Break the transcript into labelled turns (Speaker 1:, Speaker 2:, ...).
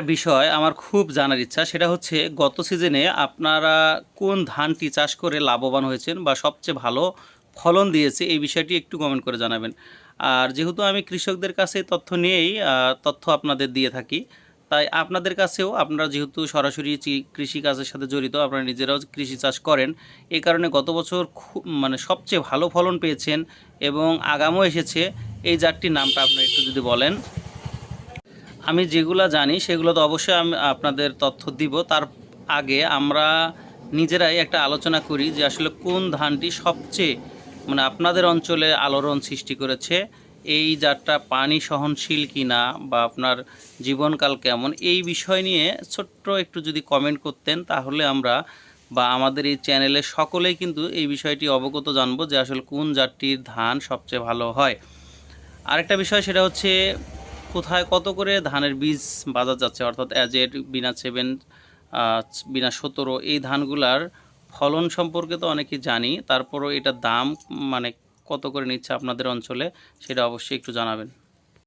Speaker 1: একটা বিষয় আমার খুব জানার ইচ্ছা, সেটা হচ্ছে গত সিজনে আপনারা কোন ধানটি চাষ করে লাভবান হয়েছেন বা সবচেয়ে ভালো ফলন দিয়েছে, এই বিষয়টি একটু কমেন্ট করে জানাবেন। আর যেহেতু আমি কৃষকদের কাছে তথ্য নিয়েই তথ্য আপনাদের দিয়ে থাকি, তাই আপনাদের কাছেও আপনারা যেহেতু সরাসরি কৃষিকাজের সাথে জড়িত, আপনারা নিজেরাও কৃষি চাষ করেন এই কারণে গত বছর মানে সবচেয়ে ভালো ফলন পেয়েছেন এবং আগামও এসেছে, এই জাতটির নামটা আপনারা একটু যদি বলেন। আমি যেগুলো জানি, সেগুলো তো অবশ্যই আমি আপনাদের তথ্য দিব। তার আগে আমরা নিজেরাই একটা আলোচনা করি যে আসলে কোন ধানটি সবচেয়ে মানে আপনাদের অঞ্চলে আলোড়ন সৃষ্টি করেছে, এই জাতটা পানি সহনশীল কিনা বা আপনার জীবনকাল কেমন, এই বিষয় নিয়ে ছোট্ট একটু যদি কমেন্ট করতেন তাহলে আমরা বা আমাদের এই চ্যানেলে সকলেই কিন্তু এই বিষয়টি অবগত জানব যে আসলে কোন জাতটির ধান সবচেয়ে ভালো হয়। আরেকটা বিষয় সেটা হচ্ছে কোথায় কত করে ধানের বীজ বাজার যাচ্ছে? অর্থাৎ অ্যাজেড বিনা সেভেন বিনা সতেরো, এই ধানগুলার ফলন সম্পর্কে তো অনেকেই জানি। তারপরও এটা দাম মানে কত করে নিচ্ছে আপনাদের অঞ্চলে, সেটা অবশ্যই একটু জানাবেন।